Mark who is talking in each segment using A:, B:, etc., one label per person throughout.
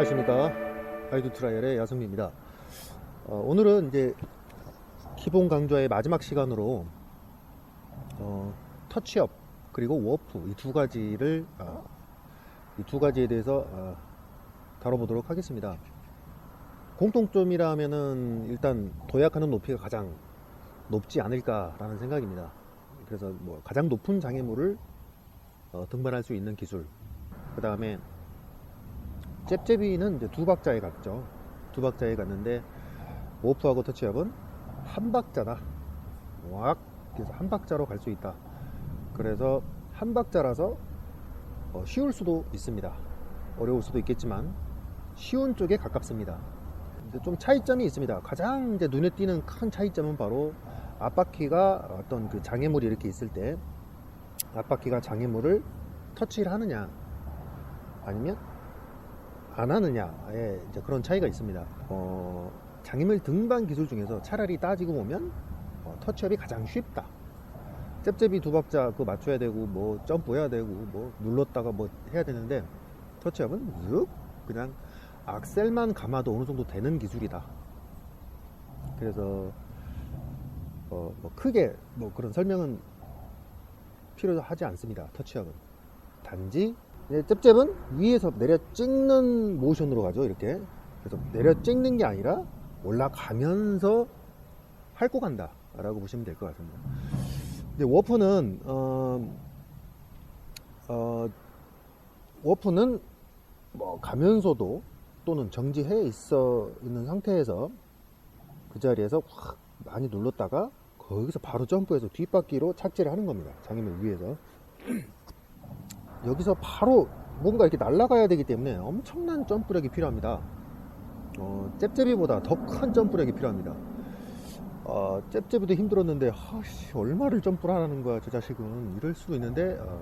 A: 안녕하십니까. 하이드 트라이얼의 야성미입니다. 어, 오늘은 이제 기본 강좌의 마지막 시간으로 어, 터치업 그리고 워프 이 두 가지를 이두 가지에 대해서 어, 다뤄보도록 하겠습니다. 공통점이라면은 일단 도약하는 높이가 가장 높지 않을까라는 생각입니다. 그래서 뭐 가장 높은 장애물을 어, 등반할 수 있는 기술. 그 다음에 잽잽이는 두 박자에 갔죠. 두 박자에 갔는데 워프하고 터치업은 한 박자다. 왁 그래서 한 박자로 갈 수 있다. 그래서 한 박자라서 어, 쉬울 수도 있습니다. 어려울 수도 있겠지만 쉬운 쪽에 가깝습니다. 좀 차이점이 있습니다. 가장 이제 눈에 띄는 큰 차이점은 바로 앞바퀴가 어떤 그 장애물이 이렇게 있을 때 앞바퀴가 장애물을 터치를 하느냐 아니면 안 하느냐의 이제 그런 차이가 있습니다. 어, 장애물 등반 기술 중에서 차라리 따지고 보면 어, 터치업이 가장 쉽다. 잽잽이 두 박자 그 맞춰야 되고 뭐 점프해야 되고 뭐 눌렀다가 뭐 해야 되는데 터치업은 쓱 그냥 악셀만 감아도 어느 정도 되는 기술이다. 그래서 어, 뭐 크게 뭐 그런 설명은 필요하지 않습니다. 터치업은 단지 네, 잽잽은 위에서 내려 찍는 모션으로 가죠 이렇게. 그래서 내려 찍는 게 아니라 올라가면서 핥고 간다 라고 보시면 될 것 같습니다. 근데 워프는 어, 어, 워프는 뭐 가면서도 또는 정지해 있어 있는 상태에서 그 자리에서 확 많이 눌렀다가 거기서 바로 점프해서 뒷바퀴로 착지를 하는 겁니다. 장애물 위에서 여기서 바로 뭔가 이렇게 날아가야 되기 때문에 엄청난 점프력이 필요합니다. 어, 잽잽이보다 더 큰 점프력이 필요합니다. 어, 잽잽이도 힘들었는데 아씨 얼마를 점프를 하라는 거야 저 자식은 이럴 수도 있는데 어,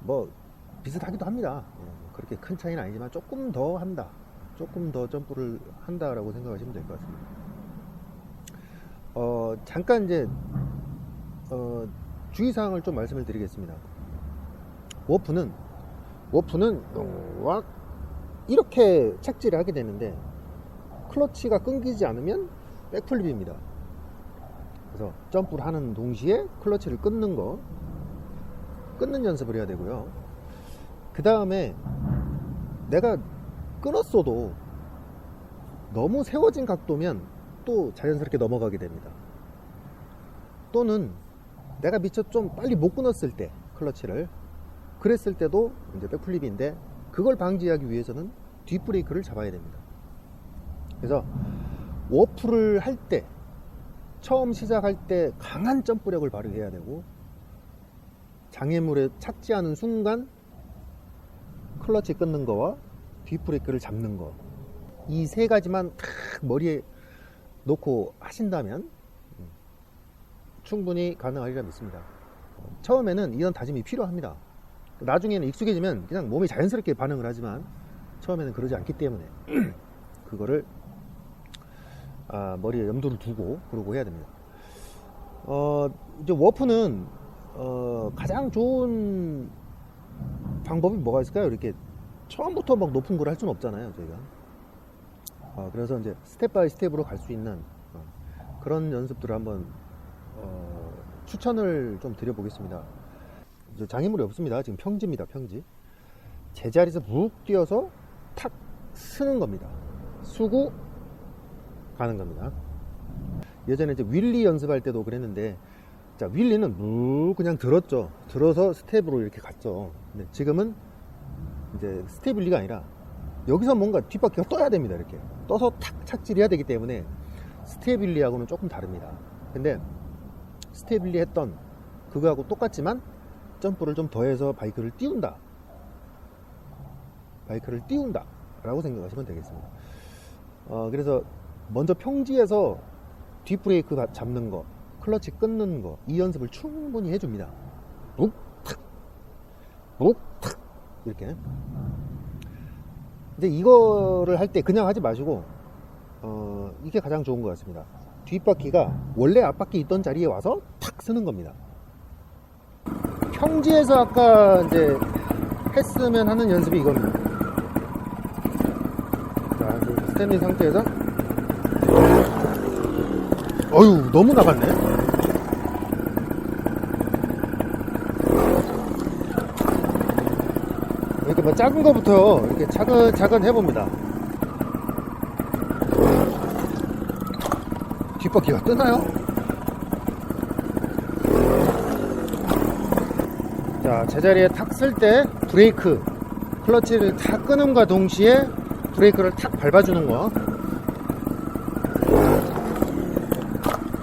A: 뭐 비슷하기도 합니다. 어, 그렇게 큰 차이는 아니지만 조금 더 한다. 조금 더 점프를 한다라고 생각하시면 될 것 같습니다. 어, 잠깐 이제 어, 주의사항을 좀 말씀을 드리겠습니다. 워프는 워프는 왁 이렇게 착지를 하게 되는데 클러치가 끊기지 않으면 백플립입니다. 그래서 점프를 하는 동시에 클러치를 끊는 거 끊는 연습을 해야 되고요. 그 다음에 내가 끊었어도 너무 세워진 각도면 또 자연스럽게 넘어가게 됩니다. 또는 내가 미처 좀 빨리 못 끊었을 때 클러치를 그랬을 때도 이제 백플립인데 그걸 방지하기 위해서는 뒷브레이크를 잡아야 됩니다. 그래서 워프를 할 때 처음 시작할 때 강한 점프력을 발휘해야 되고 장애물에 착지하는 순간 클러치 끊는 거와 뒷브레이크를 잡는 거 이 세 가지만 탁 머리에 놓고 하신다면 음, 충분히 가능하리라 믿습니다. 처음에는 이런 다짐이 필요합니다. 나중에는 익숙해지면 그냥 몸이 자연스럽게 반응을 하지만 처음에는 그러지 않기 때문에 그거를 아, 머리에 염두를 두고 그러고 해야 됩니다. 어, 이제 워프는 어, 가장 좋은 방법이 뭐가 있을까요? 이렇게 처음부터 막 높은 걸 할 수는 없잖아요, 저희가. 어, 그래서 이제 스텝 바이 스텝으로 갈 수 있는 어, 그런 연습들을 한번 어, 추천을 좀 드려보겠습니다. 이제 장애물이 없습니다. 지금 평지입니다. 평지. 제자리에서 묵 뛰어서 탁 쓰는 겁니다. 쓰고 가는 겁니다. 예전에 이제 윌리 연습할 때도 그랬는데 자 윌리는 묵 그냥 들었죠. 들어서 스텝으로 이렇게 갔죠. 근데 지금은 이제 스텝 윌리가 아니라 여기서 뭔가 뒷바퀴가 떠야 됩니다. 이렇게 떠서 탁 착지를 해야 되기 때문에 스텝 윌리하고는 조금 다릅니다. 근데 스텝 윌리 했던 그거하고 똑같지만 점프를 좀 더해서 바이크를 띄운다. 바이크를 띄운다. 라고 생각하시면 되겠습니다. 어, 그래서 먼저 평지에서 뒷브레이크 잡는 거, 클러치 끊는 거, 이 연습을 충분히 해줍니다. 묵, 탁, 묵, 탁. 이렇게. 이제 이거를 할 때 그냥 하지 마시고, 어, 이게 가장 좋은 것 같습니다. 뒷바퀴가 원래 앞바퀴 있던 자리에 와서 탁 쓰는 겁니다. 평지에서 아까 이제 했으면 하는 연습이 이겁니다. 스탠리 상태에서 어휴 너무 나갔네 이렇게 뭐 작은 거부터 이렇게 차근차근 해봅니다 뒷바퀴가 뜨나요? 자 제자리에 탁 쓸 때 브레이크 클러치를 탁 끄는과 동시에 브레이크를 탁 밟아주는 거.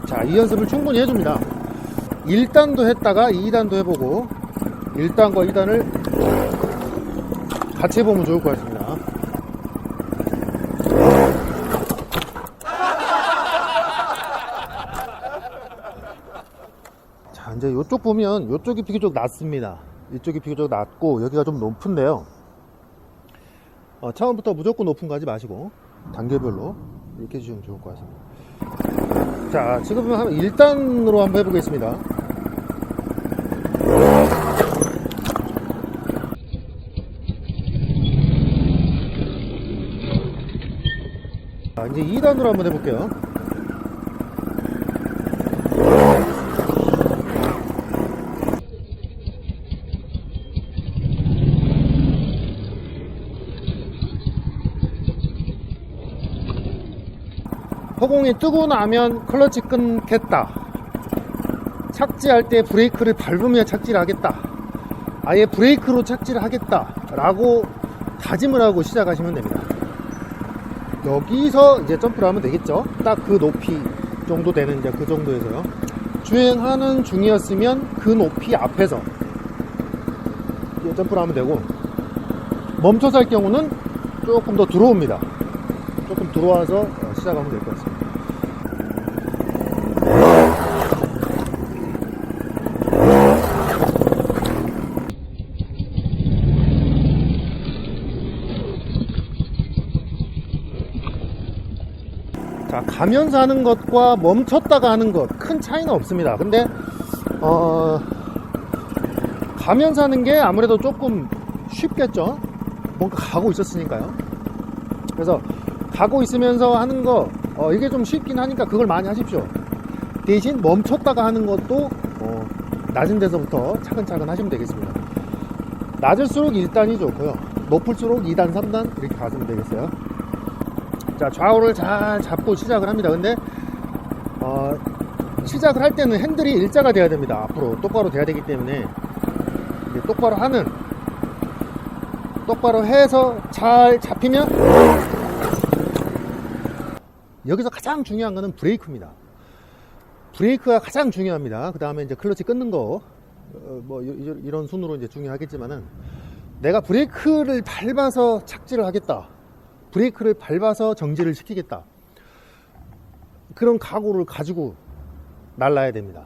A: 자, 이 연습을 충분히 해줍니다. 1단도 했다가 2단도 해보고 1단과 2단을 같이 해보면 좋을 것 같습니다. 자, 이제 이쪽 보면 이쪽이 비교적 낮습니다. 이쪽이 비교적 낮고 여기가 좀 높은데요. 어, 처음부터 무조건 높은 거 하지 마시고 단계별로 이렇게 해주시면 좋을 것 같습니다. 자, 지금 한 1단으로 한번 해보겠습니다. 자, 이제 2단으로 한번 해볼게요. 허공이 뜨고 나면 클러치 끊겠다. 착지할 때 브레이크를 밟으며 착지를 하겠다. 아예 브레이크로 착지를 하겠다. 라고 다짐을 하고 시작하시면 됩니다. 여기서 이제 점프를 하면 되겠죠. 딱 그 높이 정도 되는 이제 그 정도에서요. 주행하는 중이었으면 그 높이 앞에서 점프를 하면 되고 멈춰서 할 경우는 조금 더 들어옵니다. 조금 들어와서 어, 시작하면 될 것 같습니다. 자, 가면서 하는 것과 멈췄다가 하는 것 큰 차이는 없습니다. 근데 어, 가면서 하는 게 아무래도 조금 쉽겠죠. 뭔가 가고 있었으니까요. 그래서 가고 있으면서 하는 거 어, 이게 좀 쉽긴 하니까 그걸 많이 하십시오. 대신 멈췄다가 하는 것도 어, 낮은 데서부터 차근차근 하시면 되겠습니다. 낮을수록 1단이 좋고요. 높을수록 2단, 3단 이렇게 가시면 되겠어요. 자 좌우를 잘 잡고 시작을 합니다. 근데 어, 시작을 할 때는 핸들이 일자가 돼야 됩니다. 앞으로 똑바로 돼야 되기 때문에 똑바로 하는 똑바로 해서 잘 잡히면 여기서 가장 중요한 거는 브레이크입니다. 브레이크가 가장 중요합니다. 그 다음에 이제 클러치 끊는 거, 어, 뭐, 이- 이런 순으로 이제 중요하겠지만은, 내가 브레이크를 밟아서 착지를 하겠다. 브레이크를 밟아서 정지를 시키겠다. 그런 각오를 가지고 날라야 됩니다.